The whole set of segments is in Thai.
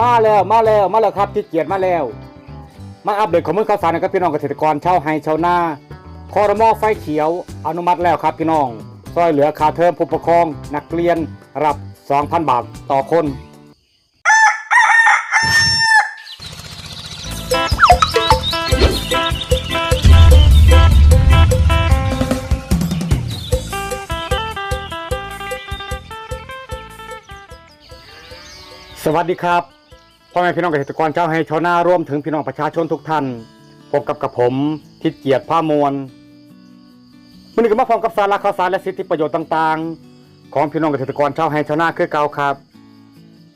มาแล้วมาแล้วมาแล้วครับที่เกียรติมาแล้ว มาอัปเดตข้อมูลข่าวสารนะครับพี่น้องเกษตรกรชาวไฮชาวนาคอรมอไฟเขียวอนุมัติแล้วครับพี่น้องซอยเหลือค่าเทอมผู้ปกครอง นักเรียนรับ 2,000 บาทต่อคนสวัสดีครับ พ่อแม่พี่น้องเกษตรกรชาวไฮชาวนาร่วมถึงพี่น้องประชาชนทุกท่านพบกับกับผมทิดเกียรติผ้ามวลวันนี้ก็มาพร้อมกับสาระข่าวสารและสิทธิประโยชน์ต่างๆ ของพี่น้องเกษตรกรชาวไฮชาวนาคือเก่าครับ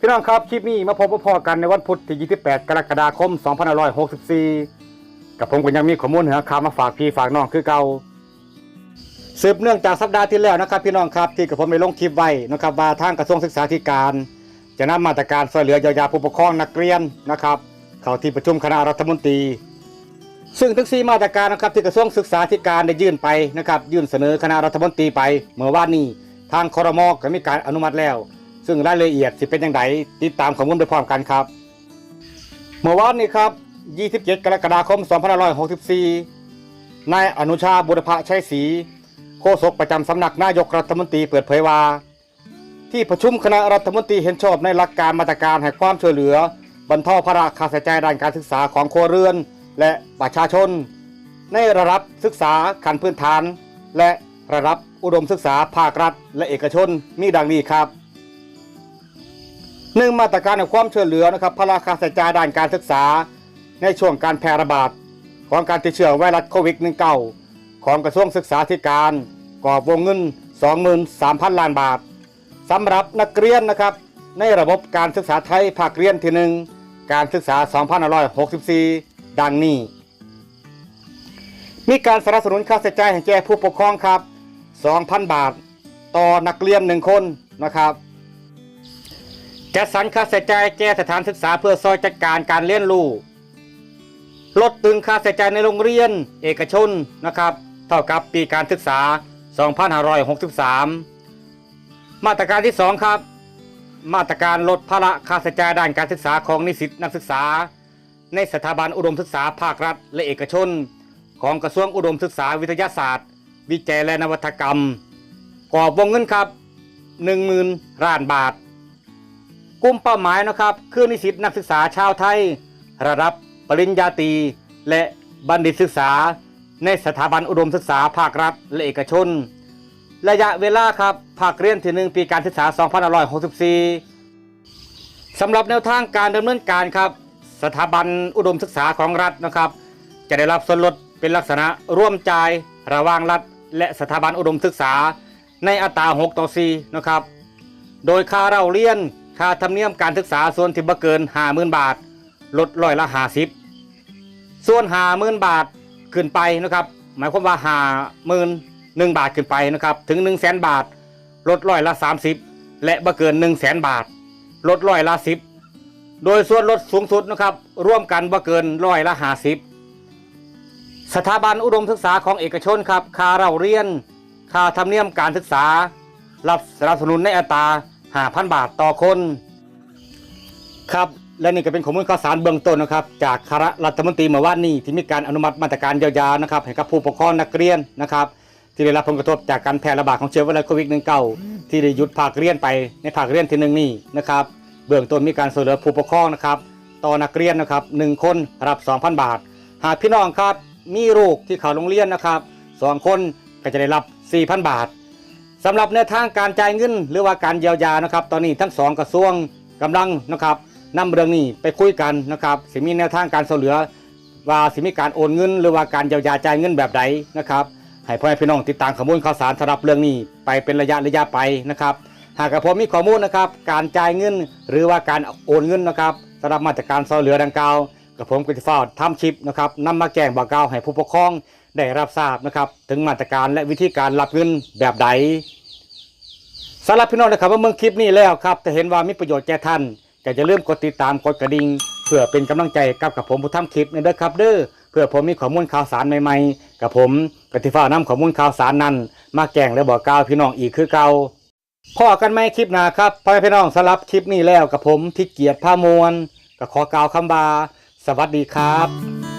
พี่น้องครับคลิปนี้มาพบพอกันในวันพุธที่ 28 กรกฎาคม 2564 กับผมก็ยังมีข้อมูลเหนือข่าวมาฝากพี่ฝากน้องคือเก่าสืบเนื่องจากสัปดาห์ที่แล้วนะครับ พี่น้องครับที่กับผมได้ลงคลิปไว้นะครับว่าทางกระทรวงศึกษาธิการ จะนำมาตรการช่วยเหลือเยียวยาผู้ปกครองนักเรียนนะครับ เข้าที่ประชุมคณะรัฐมนตรี ซึ่งทั้งสี่มาตรการนะครับที่กระทรวงศึกษาธิการได้ยื่นไปนะครับ ยื่นเสนอคณะรัฐมนตรีไป เมื่อวานนี้ทางคอรมอก็มีการอนุมัติแล้ว ซึ่งรายละเอียดสิเป็นอย่างไรติดตามข้อมูลไปพร้อมกันครับ เมื่อวานนี้ครับ 27 กรกฎาคม 2564 นายอนุชาบุรพชัยศรีโฆษกประจำสำนักนายกรัฐมนตรีเปิดเผยว่า ที่ประชุมคณะรัฐมนตรีเห็นชอบในหลักการมาตรการให้ความช่วยเหลือ บรรเทาภาระค่าใช้จ่ายด้านการศึกษาของครัวเรือน และประชาชน ในระดับศึกษาขั้นพื้นฐาน และระดับอุดมศึกษาภาครัฐ และเอกชนมีดังนี้ครับหนึ่งมาตรการในความช่วยเหลือนะครับภาระค่าใช้จ่ายด้านการศึกษา ในช่วงการแพร่ระบาดของการติดเชื้อไวรัสโควิด -19 ของกระทรวงศึกษาธิการกอบวงเงิน 23,000 ล้านบาท สำหรับนักเรียนนะครับ ในระบบการศึกษาไทยภาคเรียนที่หนึ่งการศึกษา 2564 ดังนี้ มีการสนับสนุนค่าใช้จ่ายให้แก่ผู้ปกครองครับ 2,000 บาท ต่อนักเรียนหนึ่งคนนะครับจัดสรรค่าใช้จ่ายแก่สถานศึกษาเพื่อซอยจัดการการเรียนรู้ลดตึงค่าใช้จ่ายในโรงเรียน เอกชนนะครับ เท่ากับปีการศึกษา 2563 มาตรการที่ 2 ครับ มาตรการลดภาระค่าใช้จ่ายด้านการศึกษาของนิสิตนักศึกษา ในสถาบันอุดมศึกษาภาครัฐ และเอกชน ของกระทรวงอุดมศึกษาวิทยาศาสตร์ วิจัยและนวัตกรรมกรอบวงเงินครับ 10,000ล้านบาท กลุ่มเป้าหมายนะครับ คือนิสิตนักศึกษาชาวไทย ระดับปริญญาตรีและบัณฑิตศึกษา ในสถาบันอุดมศึกษาภาครัฐ และเอกชน ระยะเวลาครับภาคเรียนที่หนึ่งปีการศึกษา 2564 สำหรับแนวทางการดำเนินการครับ สถาบันอุดมศึกษาของรัฐนะครับ จะได้รับส่วนลดเป็นลักษณะร่วมจ่ายระหว่างรัฐ และสถาบันอุดมศึกษา ในอัตรา 6 ต่อ 4 นะครับ โดยค่าเราเรียนค่าธรรมเนียมการศึกษาส่วนที่บ่เกิน 50,000 บาท ลดร้อยละ 50 ส่วน 50,000 บาทขึ้นไปนะครับ หมายความว่า 50,000 1 บาทขึ้นไปนะครับถึง 1 0 0 0 0 0บาท ลดร้อยละ 30 และบ่เกิน 1 0 0 0 0 0 บาท ลดร้อยละ 10 โดยส่วนลดสูงสุดนะครับร่วมกันบ่เกินร้อยละ 50 สถาบันอุดมศึกษาของเอกชนครับค่าเราเรียนค่าธรรมเนียมการศึกษา รับสนับสนุนในอัตรา5,000 บาทต่อคนครับและนี่ก็เป็นข้อมูลข่าวสารเบื้องต้นนะครับ จากคณะรัฐมนตรีเมื่อวานนี้ที่มีการอนุมัติมาตรการเยียวยานะครับให้กับผู้ปกครองนักเรียนนะครับ ที่ได้รับผลกระทบจากการแพร่ระบาดของเชื้อไวรัสโควิด -19 ที่ได้หยุดภาคเรียนไปในภาคเรียนที่หนึ่งนี่นะครับเบื้องต้นมีการช่วยเหลือผู้ปกครองนะครับต่อนักเรียนนะครับหนึ่งคนรับ 2,000 บาท หากพี่น้องครับมีลูกที่เข้าโรงเรียนนะครับสองคนก็จะได้รับ 4,000 บาทสำหรับแนวทางการจ่ายเงินหรือว่าการเยียวยานะครับ ตอนนี้ทั้งสองกระทรวงกำลังนะครับนำเรื่องนี้ไปคุยกันนะครับสิมีแนวทางการช่วยเหลือ ว่าสิมีการโอนเงิน หรือว่าการเยียวยาจ่ายเงินแบบใดนะครับ ให้พ่อแม่พี่น้องติดตามข้อมูลข่าวสารสำหรับเรื่องนี้ไปเป็นระยะระยะไปนะครับ หากกระผมมีข้อมูลนะครับ การจ่ายเงิน หรือว่าการโอนเงินนะครับสำหรับมาตรการช่วยเหลือดังกล่าวกระผมก็จะฝ้าทำชิปนะครับนำมาแจ้งบอกกล่าวให้ผู้ปกครองได้รับทราบนะครับ ถึงมาตรการและวิธีการรับเงินแบบใดสำหรับพี่น้องนะครับว่าเมื่อคลิปนี้แล้วครับจะเห็นว่ามีประโยชน์แก่ท่านก็จะเริ่าลืมกดติดตามกดกระดิ่ง พื่อเป็นกำลังใจกับกับผมผู้ทำคลิปนี่เด้อครับเด้อเพื่อผมมีข้อมูลข่าวสารใหม่ๆ กับผมกติฟ้านำข้อมูลข่าวสารนั้น มาแก่งและบอกกล่าวพี่น้องอีกคือเก่าพ่อกันไหมคลิปหนาครับพ่อพี่น้องสำหรับคลิปนี้แล้วกับผมที่เกียรติผ้ามวลก็ขอกล่าวคำบา สวัสดีครับ